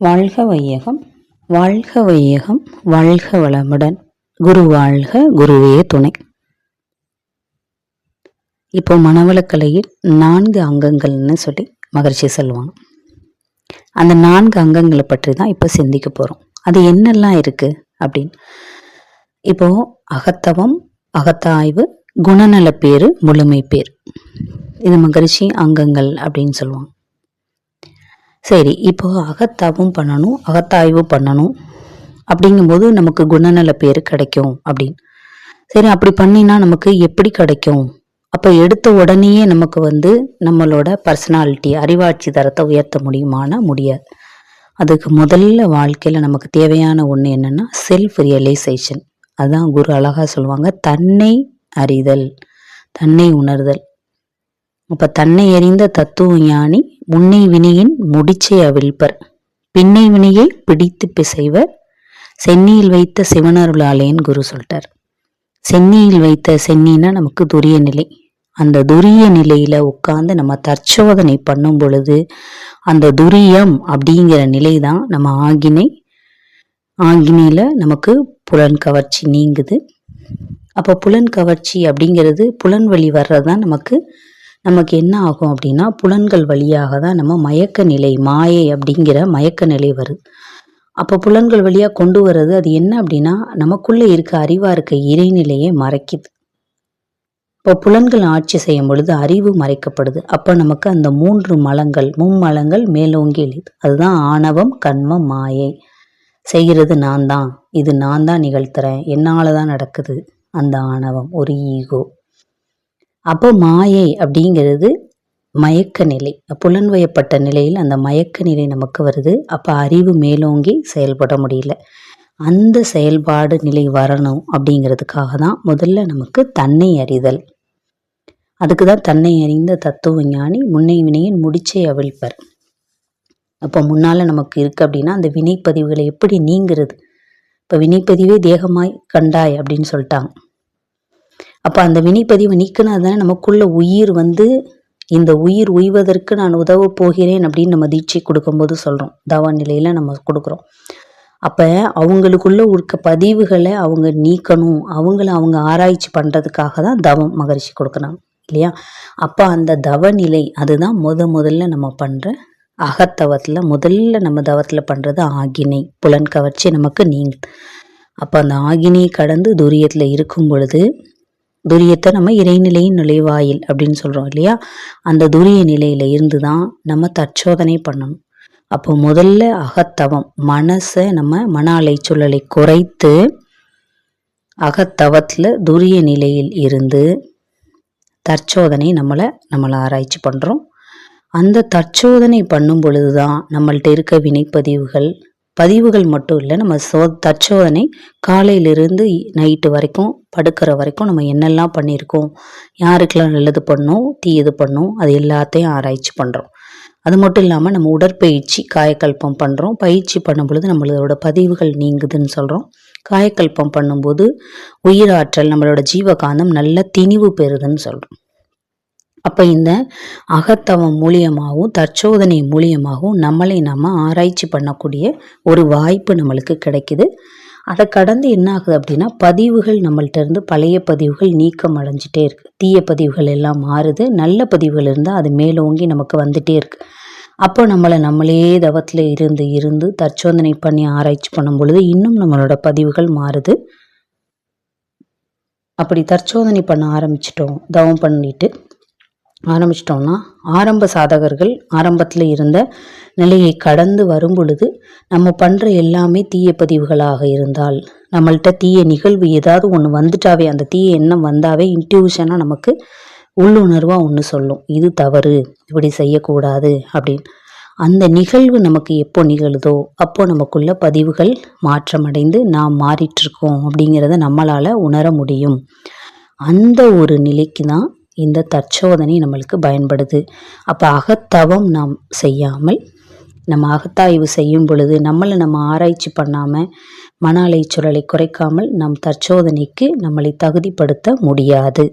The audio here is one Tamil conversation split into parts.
வாழ்க வையகம் வாழ்க வையகம் வாழ்க வளமுடன். குரு வாழ்க குருவே துணை. இப்போ மனவளக்கலையில் நான்கு அங்கங்கள்னு சொல்லி மகிழ்ச்சி சொல்லுவாங்க அந்த நான்கு அங்கங்களை பற்றி தான் இப்போ சிந்திக்க போகிறோம் அது என்னெல்லாம் இருக்குது அப்படின்னு. இப்போ அகத்தவம் அகத்தாய்வு குணநல பேர் முழுமை பேர் இது மகிழ்ச்சி அங்கங்கள் அப்படின்னு சொல்லுவாங்க சரி இப்போ அகத்தாவும் பண்ணணும் அகத்தாய்வு பண்ணணும். அப்படிங்கும்போது நமக்கு குணநல பேர் கிடைக்கும் அப்படின்னு. சரி அப்படி பண்ணினா நமக்கு எப்படி கிடைக்கும்? அப்போ எடுத்த உடனேயே நமக்கு வந்து நம்மளோட பர்சனாலிட்டி அறிவாட்சி தரத்தை உயர்த்த முடியுமானா முடியாது. அதுக்கு முதல்ல வாழ்க்கையில் நமக்கு தேவையான ஒன்று என்னென்னா செல்ஃப் ரியலைசேஷன் அதுதான் குரு அழகாக சொல்லுவாங்க தன்னை அறிதல் தன்னை உணர்தல். அப்போ தன்னை அறிந்த தத்துவ ஞானி முன்னை வினையின் முடிச்சை அவிழ்ப்பர். பின்னை வினையை பிடித்து பிசைவர். சென்னியில் வைத்த சிவனருளாலேன்னு குரு சொல்லிட்டார். சென்னியில் வைத்த சென்னின்னா நமக்கு துரிய நிலை. அந்த துரிய நிலையில உட்கார்ந்து நம்ம தற்சோதனை பண்ணும் பொழுது அந்த துரியம் அப்படிங்கிற நிலை தான் நம்ம ஆகினை ஆகினியில நமக்கு புலன் கவர்ச்சி நீங்குது. அப்போ புலன் கவர்ச்சி அப்படிங்கிறது புலன் வழி வர்றதுதான் நமக்கு நமக்கு என்ன ஆகும் அப்படின்னா புலன்கள் வழியாக தான் நம்ம மயக்க நிலை மாயை அப்படிங்கிற மயக்க நிலை வருது. அப்போ புலன்கள் வழியாக கொண்டு வர்றது அது என்ன அப்படின்னா நமக்குள்ளே இருக்க அறிவாக இருக்க இறைநிலையை மறைக்குது. இப்போ புலன்கள் ஆட்சி செய்யும் பொழுது அறிவு மறைக்கப்படுது. அப்போ நமக்கு அந்த மூன்று மலங்கள் மும்மலங்கள் மேலோங்கி எழுது. அதுதான் ஆணவம் கண்மம் மாயை. செய்கிறது நான் தான் இது நான் தான் நிகழ்த்துறேன். என்னால் தான் நடக்குது அந்த ஆணவம் ஒரு ஈகோ. அப்போ மாயை அப்படிங்கிறது மயக்க நிலை. புலன்வயப்பட்ட நிலையில் அந்த மயக்க நிலை நமக்கு வருது. அப்போ அறிவு மேலோங்கி செயல்பட முடியல. அந்த செயல்பாடு நிலை வரணும் அப்படிங்கிறதுக்காக தான் முதல்ல நமக்கு தன்னை அறிதல். அதுக்கு தான் தன்னை அறிந்த தத்துவ ஞானி முன்னை வினையின் முடிச்சை அவிழ்ப்பர். அப்போ முன்னால் நமக்கு இருக்குது அப்படின்னா அந்த வினைப்பதிவுகளை எப்படி நீங்கிறது? இப்போ வினைப்பதிவே தேகமாய் கண்டாய் அப்படின்னு சொல்லிட்டாங்க. அப்போ அந்த வினைப்பதிவு நீக்கினா தானே நமக்குள்ள உயிர் வந்து இந்த உயிர் உய்வதற்கு நான் உதவ போகிறேன் அப்படின்னு நம்ம தீட்சை கொடுக்கும்போது சொல்கிறோம் தவ நிலையில் நம்ம கொடுக்குறோம். அப்போ அவங்களுக்குள்ள இருக்க பதிவுகளை அவங்க நீக்கணும். அவங்கள அவங்க ஆராய்ச்சி பண்ணுறதுக்காக தான் தவம் மகரிஷி கொடுக்குறாங்க இல்லையா? அப்போ அந்த தவ நிலை அதுதான் முத முதல்ல நம்ம பண்ணுற அகத்தவத்தில் முதல்ல நம்ம தவத்தில் பண்ணுறது ஆகினை. புலன் கவர்ச்சி நமக்கு நீங்க. அப்போ அந்த ஆகினை கடந்து துரியத்தில் இருக்கும் பொழுது துரியத்தை நம்ம இறைநிலையின் நுழைவாயில் அப்படின்னு சொல்கிறோம் இல்லையா? அந்த துரிய நிலையில் இருந்து தான் நம்ம தற்சோதனை பண்ணணும். அப்போ முதல்ல அகத்தவம் மனசை நம்ம மன அலைச்சூழலை குறைத்து அகத்தவத்தில் துரிய நிலையில் இருந்து தற்சோதனை நம்மளை நம்மளை ஆராய்ச்சி பண்ணுறோம் அந்த தற்சோதனை பண்ணும் பொழுது தான் நம்மள்ட்ட இருக்க வினைப்பதிவுகள் பதிவுகள் மட்டும் இல்லை நம்ம சோ தற்சோதனை காலையிலிருந்து நைட்டு வரைக்கும் படுக்கிற வரைக்கும் நம்ம என்னெல்லாம் பண்ணியிருக்கோம் யாருக்கெல்லாம் நல்லது பண்ணோம் தீயது பண்ணோம் அது எல்லாத்தையும் ஆராய்ச்சி பண்ணுறோம் அது மட்டும் இல்லாமல் நம்ம உடற்பயிற்சி காயக்கல்பம் பண்ணுறோம் பயிற்சி பண்ணும் பொழுது நம்மளோட பதிவுகள் நீங்குதுன்னு சொல்கிறோம் காயக்கல்பம் பண்ணும்போது உயிராற்றல் நம்மளோட ஜீவகாந்தம் நல்ல திணிவு பெறுதுன்னு சொல்கிறோம் அப்போ இந்த அகத்தவம் மூலியமாகவும் தற்சோதனை மூலியமாகவும் நம்மளை நம்ம ஆராய்ச்சி பண்ணக்கூடிய ஒரு வாய்ப்பு நம்மளுக்கு கிடைக்குது. அதை கடந்து என்ன ஆகுது அப்படின்னா பதிவுகள் நம்மள்ட்ட இருந்து பழைய பதிவுகள் நீக்கம் அடைஞ்சிட்டே இருக்கு. தீய பதிவுகள் எல்லாம் மாறுது. நல்ல பதிவுகள் இருந்தால் அது மேலோங்கி நமக்கு வந்துட்டே இருக்கு. அப்போ நம்மளை நம்மளே தவத்தில் இருந்து இருந்து தற்சோதனை பண்ணி ஆராய்ச்சி பண்ணும் பொழுது இன்னும் நம்மளோட பதிவுகள் மாறுது. அப்படி தற்சோதனை பண்ண ஆரம்பிச்சிட்டோம். தவம் பண்ணிட்டு ஆரம்பிச்சிட்டோம்னா ஆரம்ப சாதகர்கள் ஆரம்பத்தில் இருந்த நிலையை கடந்து வரும் பொழுது நம்ம பண்ணுற எல்லாமே தீய பதிவுகளாக இருந்தால் நம்மள்கிட்ட தீய நிகழ்வு ஏதாவது ஒன்று வந்துட்டாவே அந்த தீய எண்ணம் வந்தாவே இன்ட்யூஷனாக நமக்கு உள்ளுணர்வாக ஒன்று சொல்லும். இது தவறு இப்படி செய்யக்கூடாது அப்படின்னு. அந்த நிகழ்வு நமக்கு எப்போ நிகழுதோ அப்போ நமக்குள்ள பதிவுகள் மாற்றமடைந்து நாம் மாறிட்டுருக்கோம் அப்படிங்கிறத நம்மளால் உணர முடியும். அந்த ஒரு நிலைக்கு தான் இந்த தற்சோதனை நம்மளுக்கு பயன்படுது. அப்போ அகத்தவம் நாம் செய்யாமல் நம்ம அகத்தாய்வு செய்யும் பொழுது நம்மளை நம்ம ஆராய்ச்சி பண்ணாமல் மன அலைச்சூழலை குறைக்காமல் நம் தற்சோதனைக்கு நம்மளை தகுதிப்படுத்த முடியாது.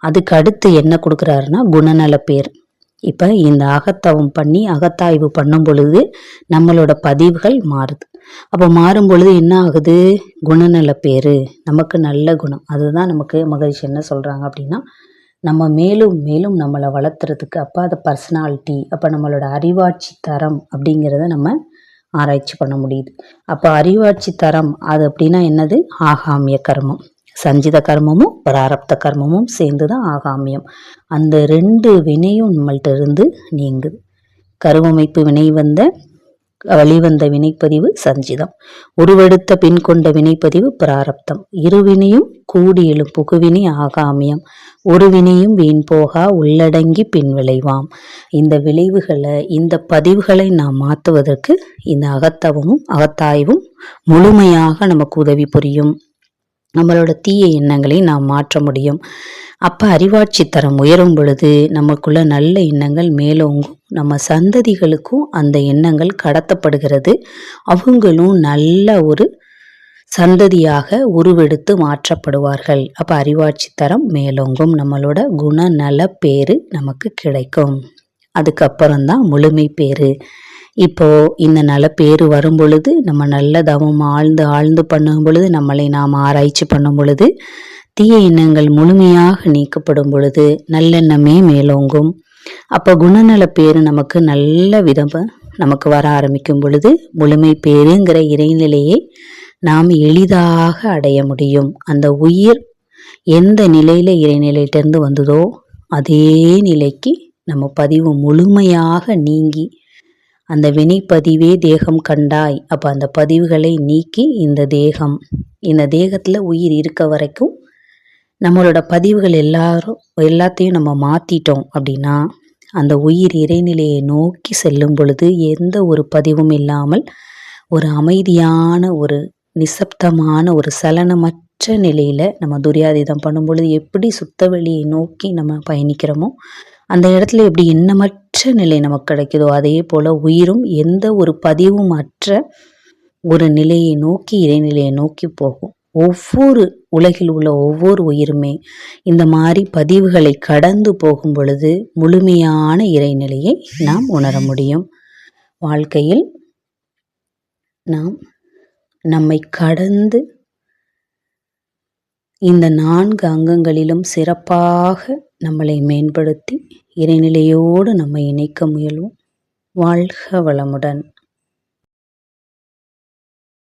அதுக்கு அடுத்து என்ன கொடுக்குறாருன்னா குணநல பேர். இப்போ இந்த அகத்தவம் பண்ணி அகத்தாய்வு பண்ணும் பொழுது நம்மளோட பதிவுகள் மாறுது. அப்போ மாறும் பொழுது என்ன ஆகுது? குணநல பேர். நமக்கு நல்ல குணம். அதுதான் நமக்கு மகிழ்ச்சி என்ன சொல்கிறாங்க அப்படின்னா நம்ம மேலும் மேலும் நம்மளை வளர்த்துறதுக்கு அப்போ அதை பர்சனாலிட்டி அப்போ நம்மளோட அறிவாட்சி தரம் அப்படிங்கிறத நம்ம ஆராய்ச்சி பண்ண முடியுது. அப்போ அறிவாட்சி தரம் அது அப்படின்னா என்னது? ஆகாமிய கர்மம். சஞ்சித கர்மமும் பிராரப்த கர்மமும் சேர்ந்து தான் ஆகாமியம். அந்த ரெண்டு வினையும் நம்மள்கிட்ட இருந்து நீங்குது. கருவமைப்பு வினை வந்த வழிவந்த வினைப்பதிவு சஞ்சிதம். உருவெடுத்த பின் கொண்ட வினைப்பதிவு பிராரப்தம். இருவினையும் கூடி எழும் புகுவினை ஆகாமியம். ஒரு வினையும் வீண் போகா உள்ளடங்கி பின் விளைவாம். இந்த விளைவுகளை இந்த பதிவுகளை நாம் மாற்றுவதற்கு இந்த அகத்தவமும் அகத்தாய்வும் முழுமையாக நமக்கு உதவி புரியும். நம்மளோட தீய எண்ணங்களை நாம் மாற்ற முடியும். அப்போ அறிவாட்சி தரம் உயரும் பொழுது நமக்குள்ள நல்ல எண்ணங்கள் மேலோங்கும். நம்ம சந்ததிகளுக்கும் அந்த எண்ணங்கள் கடத்தப்படுகிறது. அவங்களும் நல்ல ஒரு சந்ததியாக உருவெடுத்து மாற்றப்படுவார்கள். அப்போ அறிவாட்சி தரம் மேலோங்கும். நம்மளோட குணநல பேரு நமக்கு கிடைக்கும். அதுக்கப்புறம்தான் முழுமை பேரு. இப்போ இந்த நல்ல பேரு வரும் பொழுது நம்ம நல்ல தவம் ஆழ்ந்து ஆழ்ந்து பண்ணும் பொழுது நம்மளை நாம் ஆராய்ச்சி பண்ணும் பொழுது தீய எண்ணங்கள் முழுமையாக நீக்கப்படும் பொழுது நல்லெண்ணமே மேலோங்கும். அப்போ குணநல பேர் நமக்கு நல்ல விதமாக நமக்கு வர ஆரம்பிக்கும் பொழுது முழுமை பேருங்கிற இறைநிலையை நாம் எளிதாக அடைய முடியும். அந்த உயிர் எந்த நிலையில் இறைநிலையிட்டிருந்து வந்ததோ அதே நிலைக்கு நம்ம பதிவு முழுமையாக நீங்கி அந்த வினைப்பதிவே தேகம் கண்டாய். அப்போ அந்த பதிவுகளை நீக்கி இந்த தேகம் இந்த தேகத்தில் உயிர் இருக்க வரைக்கும் நம்மளோட பதிவுகள் எல்லாரும் எல்லாத்தையும் நம்ம மாற்றிட்டோம் அப்படின்னா அந்த உயிர் இறைநிலையை நோக்கி செல்லும் பொழுது எந்த ஒரு பதிவும் இல்லாமல் ஒரு அமைதியான ஒரு நிசப்தமான ஒரு சலனமற்ற நிலையில் நம்ம துரியாதீதம் பண்ணும் பொழுது எப்படி சுத்த வெளியை நோக்கி நம்ம பயணிக்கிறோமோ அந்த இடத்துல எப்படி எண்ணமற்ற நிலை நமக்கு கிடைக்குதோ அதே போல் உயிரும் எந்த ஒரு பதிவும் அற்ற ஒரு நிலையை நோக்கி இறைநிலையை நோக்கி போகும். ஒவ்வொரு உலகில் உள்ள ஒவ்வொரு உயிருமே இந்த மாதிரி பதிவுகளை கடந்து போகும் பொழுது முழுமையான இறைநிலையை நாம் உணர முடியும். வாழ்க்கையில் நாம் நம்மை கடந்து இந்த நான்கு அங்கங்களிலும் சிறப்பாக நம்மளை மேம்படுத்தி இறைநிலையோடு நம்மை இணைக்க முயல்வோம். வாழ்க வளமுடன்.